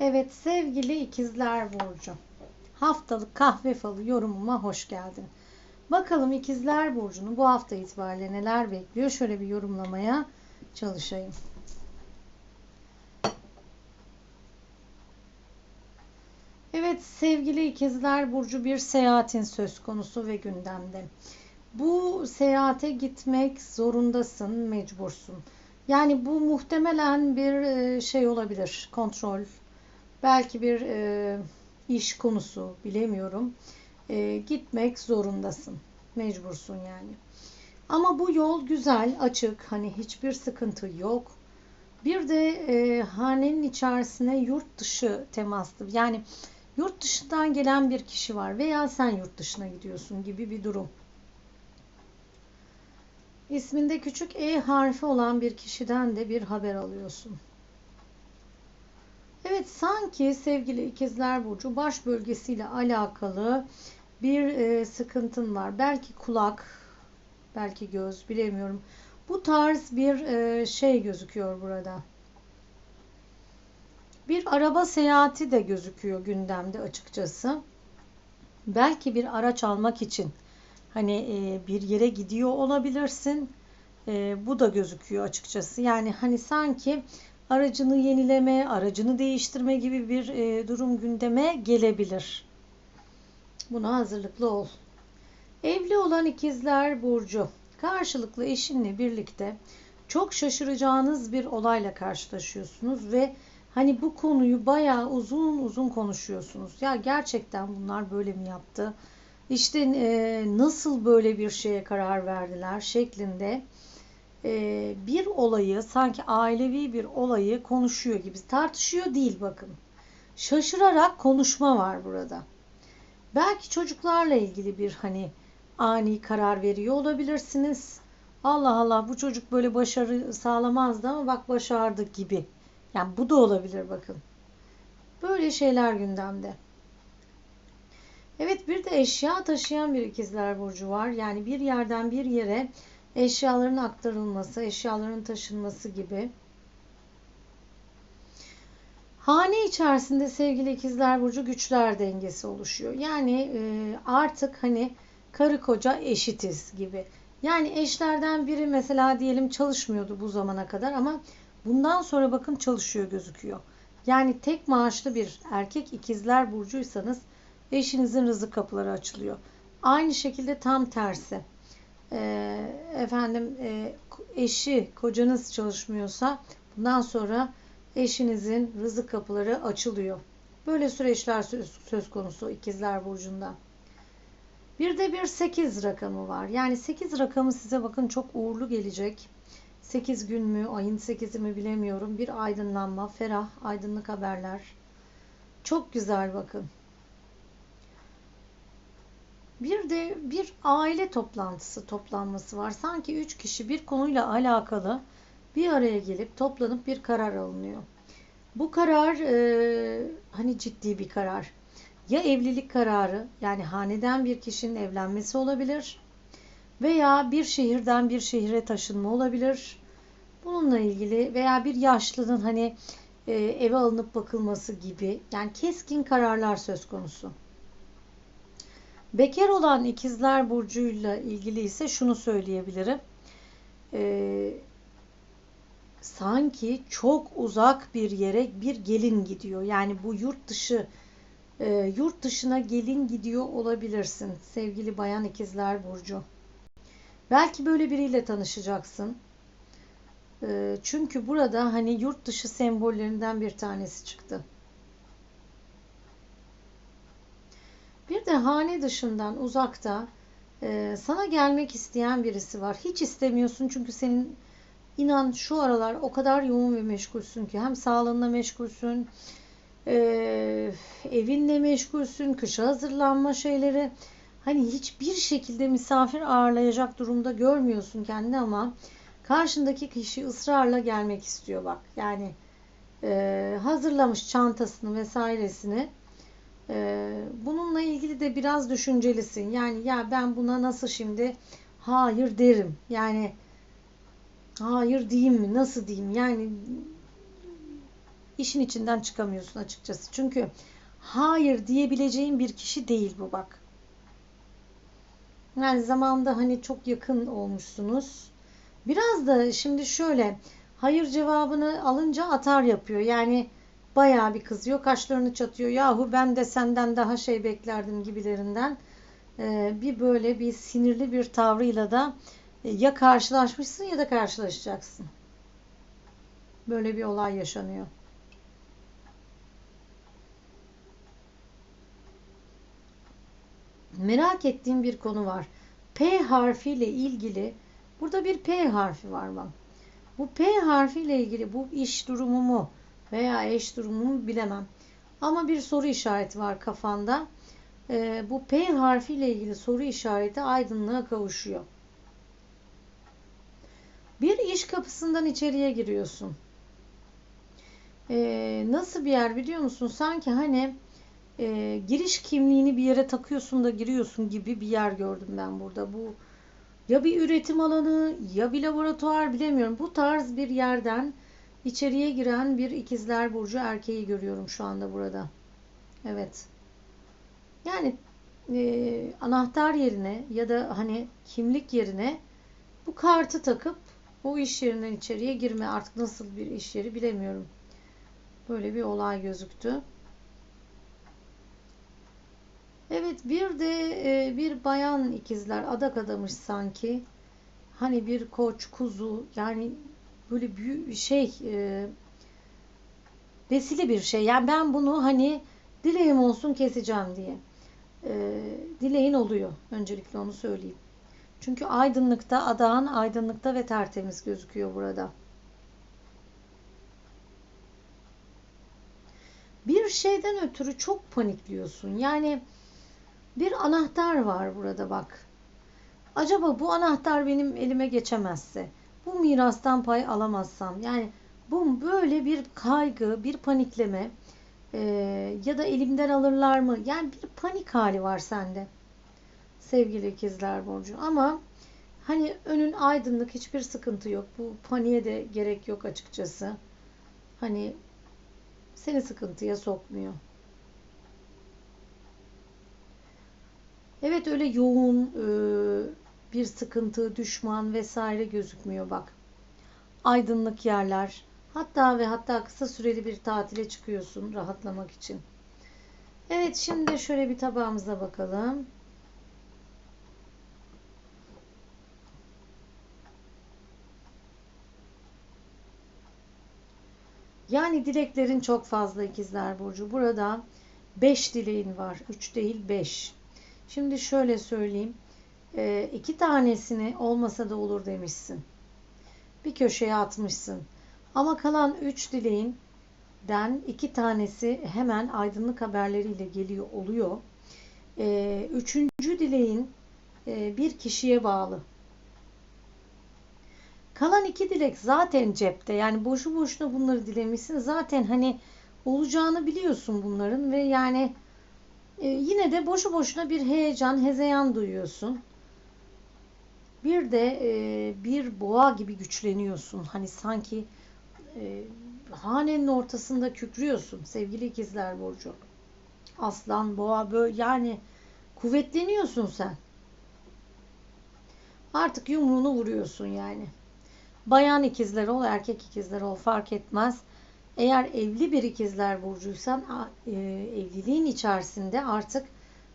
Evet sevgili ikizler Burcu. Haftalık kahve falı yorumuma hoş geldin. Bakalım ikizler Burcu'nu bu hafta itibariyle neler bekliyor? Şöyle bir yorumlamaya çalışayım. Evet sevgili ikizler Burcu bir seyahatin söz konusu ve gündemde. Bu seyahate gitmek zorundasın, mecbursun. Yani bu muhtemelen bir e, şey olabilir, kontrol, belki bir e, iş konusu, bilemiyorum. E, gitmek zorundasın, mecbursun yani. Ama bu yol güzel, açık, hani hiçbir sıkıntı yok. Bir de e, hanenin içerisine yurt dışı temaslı, yani yurt dışından gelen bir kişi var veya sen yurt dışına gidiyorsun gibi bir durum. İsminde küçük E harfi olan bir kişiden de bir haber alıyorsun. Evet sanki sevgili ikizler burcu baş bölgesiyle alakalı bir e, sıkıntın var. Belki kulak, belki göz bilemiyorum. Bu tarz bir e, şey gözüküyor burada. Bir araba seyahati de gözüküyor gündemde açıkçası. Belki bir araç almak için hani e, bir yere gidiyor olabilirsin. E, bu da gözüküyor açıkçası. Yani hani sanki aracını yenileme, aracını değiştirme gibi bir e, durum gündeme gelebilir. Buna hazırlıklı ol. Evli olan ikizler burcu karşılıklı eşinle birlikte çok şaşıracağınız bir olayla karşılaşıyorsunuz ve hani bu konuyu bayağı uzun uzun konuşuyorsunuz. Ya gerçekten bunlar böyle mi yaptı? İşte e, nasıl böyle bir şeye karar verdiler şeklinde e, bir olayı sanki ailevi bir olayı konuşuyor gibi tartışıyor değil bakın. Şaşırarak konuşma var burada. Belki çocuklarla ilgili bir hani ani karar veriyor olabilirsiniz. Allah Allah bu çocuk böyle başarı sağlamazdı ama bak başardı gibi. Yani bu da olabilir bakın. Böyle şeyler gündemde. Evet bir de eşya taşıyan bir ikizler burcu var. Yani bir yerden bir yere eşyaların aktarılması, eşyaların taşınması gibi. Hane içerisinde sevgili ikizler burcu güçler dengesi oluşuyor. Yani e, artık hani karı koca eşitiz gibi. Yani eşlerden biri mesela diyelim çalışmıyordu bu zamana kadar ama bundan sonra bakın çalışıyor gözüküyor. Yani tek maaşlı bir erkek ikizler burcuysanız eşinizin rızık kapıları açılıyor. Aynı şekilde tam tersi. Ee, efendim e, eşi, kocanız çalışmıyorsa bundan sonra eşinizin rızık kapıları açılıyor. Böyle süreçler söz, söz konusu ikizler burcunda. Bir de bir 8 rakamı var. Yani 8 rakamı size bakın çok uğurlu gelecek. 8 gün mü, ayın 8'i mi bilemiyorum. Bir aydınlanma, ferah, aydınlık haberler. Çok güzel bakın. Bir de bir aile toplantısı toplanması var. Sanki üç kişi bir konuyla alakalı bir araya gelip toplanıp bir karar alınıyor. Bu karar e, hani ciddi bir karar. Ya evlilik kararı yani haneden bir kişinin evlenmesi olabilir veya bir şehirden bir şehire taşınma olabilir. Bununla ilgili veya bir yaşlının hani e, eve alınıp bakılması gibi yani keskin kararlar söz konusu. Bekar olan ikizler burcuyla ilgili ise şunu söyleyebilirim. Ee, sanki çok uzak bir yere bir gelin gidiyor. Yani bu yurt dışı e, yurt dışına gelin gidiyor olabilirsin sevgili bayan ikizler burcu. Belki böyle biriyle tanışacaksın. E, çünkü burada hani yurt dışı sembollerinden bir tanesi çıktı. De hane dışından uzakta e, sana gelmek isteyen birisi var. Hiç istemiyorsun çünkü senin inan şu aralar o kadar yoğun ve meşgulsün ki hem sağlığınla meşgulsün, e, evinle meşgulsün, kışa hazırlanma şeyleri. Hani hiçbir şekilde misafir ağırlayacak durumda görmüyorsun kendini ama karşındaki kişi ısrarla gelmek istiyor bak. Yani e, hazırlamış çantasını vesairesini bununla ilgili de biraz düşüncelisin. Yani ya ben buna nasıl şimdi hayır derim. Yani hayır diyeyim mi? Nasıl diyeyim? Yani işin içinden çıkamıyorsun açıkçası. Çünkü hayır diyebileceğin bir kişi değil bu bak. Yani zamanda hani çok yakın olmuşsunuz. Biraz da şimdi şöyle hayır cevabını alınca atar yapıyor. Yani bayağı bir kızıyor. Kaşlarını çatıyor. Yahu ben de senden daha şey beklerdim gibilerinden. Ee, bir böyle bir sinirli bir tavrıyla da e, ya karşılaşmışsın ya da karşılaşacaksın. Böyle bir olay yaşanıyor. Merak ettiğim bir konu var. P harfiyle ilgili burada bir P harfi var bak. Bu P harfiyle ilgili bu iş durumumu veya eş durumumu bilemem. Ama bir soru işareti var kafanda. Ee, bu P harfiyle ilgili soru işareti aydınlığa kavuşuyor. Bir iş kapısından içeriye giriyorsun. Ee, nasıl bir yer biliyor musun? Sanki hani e, giriş kimliğini bir yere takıyorsun da giriyorsun gibi bir yer gördüm ben burada. Bu ya bir üretim alanı ya bir laboratuvar bilemiyorum. Bu tarz bir yerden içeriye giren bir ikizler burcu erkeği görüyorum şu anda burada. Evet. Yani e, anahtar yerine ya da hani kimlik yerine bu kartı takıp o iş yerinden içeriye girme artık nasıl bir iş yeri bilemiyorum. Böyle bir olay gözüktü. Evet bir de e, bir bayan ikizler adak adamış sanki. Hani bir koç kuzu yani böyle büyük şey e, vesile bir şey. Yani ben bunu hani dileğim olsun keseceğim diye. E, dileğin oluyor. Öncelikle onu söyleyeyim. Çünkü aydınlıkta, adağın aydınlıkta ve tertemiz gözüküyor burada. Bir şeyden ötürü çok panikliyorsun. Yani bir anahtar var burada bak. Acaba bu anahtar benim elime geçemezse, bu mirastan pay alamazsam, yani bu böyle bir kaygı, bir panikleme e, ya da elimden alırlar mı? Yani bir panik hali var sende sevgili ikizler Burcu. Ama hani önün aydınlık hiçbir sıkıntı yok. Bu paniğe de gerek yok açıkçası. Hani seni sıkıntıya sokmuyor. Evet öyle yoğun e, bir sıkıntı, düşman vesaire gözükmüyor bak. Aydınlık yerler. Hatta ve hatta kısa süreli bir tatile çıkıyorsun rahatlamak için. Evet şimdi şöyle bir tabağımıza bakalım. Yani dileklerin çok fazla ikizler Burcu. Burada 5 dileğin var. 3 değil 5. Şimdi şöyle söyleyeyim. E, iki tanesini olmasa da olur demişsin. Bir köşeye atmışsın. Ama kalan üç dileğinden iki tanesi hemen aydınlık haberleriyle geliyor oluyor. E, üçüncü dileğin e, bir kişiye bağlı. Kalan iki dilek zaten cepte. Yani boşu boşuna bunları dilemişsin. Zaten hani olacağını biliyorsun bunların ve yani e, yine de boşu boşuna bir heyecan, hezeyan duyuyorsun. Bir de e, bir boğa gibi güçleniyorsun. Hani sanki e, hanenin ortasında kükrüyorsun sevgili ikizler Burcu. Aslan, boğa böyle yani kuvvetleniyorsun sen. Artık yumruğunu vuruyorsun yani. Bayan ikizler ol, erkek ikizler ol fark etmez. Eğer evli bir ikizler burcuysan e, evliliğin içerisinde artık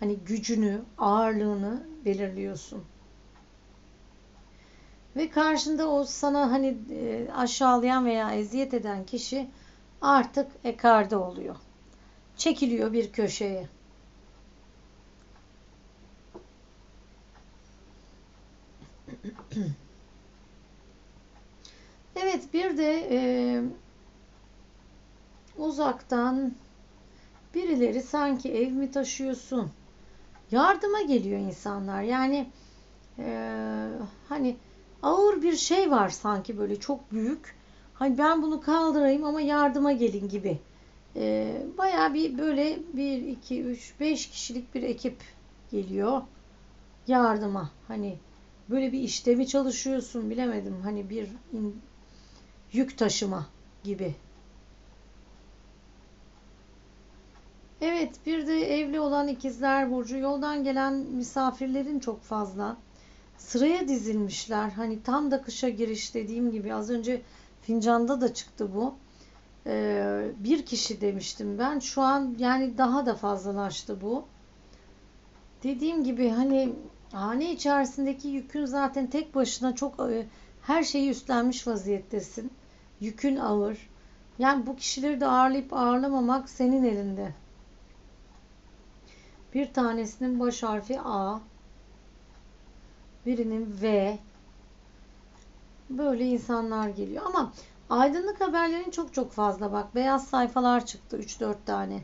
hani gücünü, ağırlığını belirliyorsun. Ve karşında o sana hani e, aşağılayan veya eziyet eden kişi artık ekarde oluyor. Çekiliyor bir köşeye. Evet bir de e, uzaktan birileri sanki ev mi taşıyorsun? Yardıma geliyor insanlar. Yani e, hani ağır bir şey var sanki böyle çok büyük. Hani ben bunu kaldırayım ama yardıma gelin gibi. E, Baya bir böyle 1, 2, 3, 5 kişilik bir ekip geliyor yardıma. Hani böyle bir işte mi çalışıyorsun bilemedim. Hani bir in, yük taşıma gibi Evet, bir de evli olan ikizler burcu yoldan gelen misafirlerin çok fazla. Sıraya dizilmişler. Hani tam da kışa giriş dediğim gibi az önce fincanda da çıktı bu. Ee, bir kişi demiştim ben. Şu an yani daha da fazlalaştı bu. Dediğim gibi hani hane içerisindeki yükün zaten tek başına çok e, her şeyi üstlenmiş vaziyettesin. Yükün ağır. Yani bu kişileri de ağırlayıp ağırlamamak senin elinde. Bir tanesinin baş harfi A, birinin V. Böyle insanlar geliyor ama aydınlık haberlerin çok çok fazla bak. Beyaz sayfalar çıktı 3-4 tane.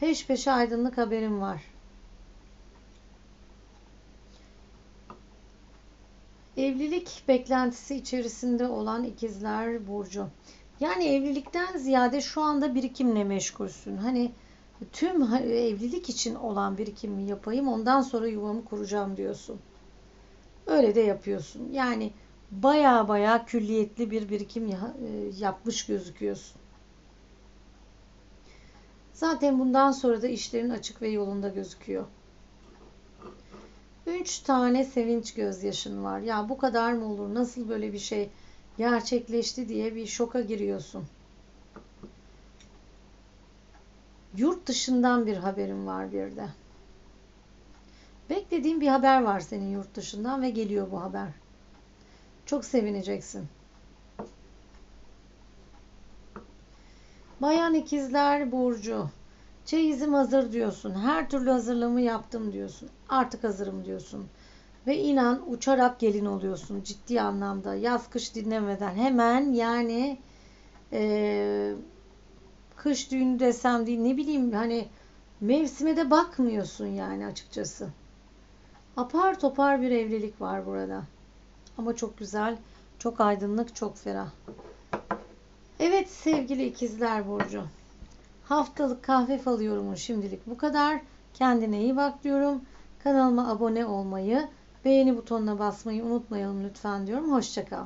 Peş peşe aydınlık haberim var. Evlilik beklentisi içerisinde olan ikizler burcu. Yani evlilikten ziyade şu anda birikimle meşgulsün. Hani tüm evlilik için olan birikimi yapayım ondan sonra yuvamı kuracağım diyorsun. Öyle de yapıyorsun. Yani baya baya külliyetli bir birikim yapmış gözüküyorsun. Zaten bundan sonra da işlerin açık ve yolunda gözüküyor. Üç tane sevinç gözyaşın var. Ya bu kadar mı olur? Nasıl böyle bir şey gerçekleşti diye bir şoka giriyorsun. Yurt dışından bir haberim var bir de. Beklediğin bir haber var senin yurt dışından ve geliyor bu haber. Çok sevineceksin. Bayan ikizler Burcu. Çeyizim hazır diyorsun. Her türlü hazırlığımı yaptım diyorsun. Artık hazırım diyorsun. Ve inan uçarak gelin oluyorsun ciddi anlamda. Yaz kış dinlemeden hemen yani e, kış düğünü desem değil ne bileyim hani mevsime de bakmıyorsun yani açıkçası. Apar topar bir evlilik var burada. Ama çok güzel, çok aydınlık, çok ferah. Evet sevgili ikizler Burcu. Haftalık kahve falı yorumu şimdilik bu kadar. Kendine iyi bak diyorum. Kanalıma abone olmayı, beğeni butonuna basmayı unutmayalım lütfen diyorum. Hoşçakal.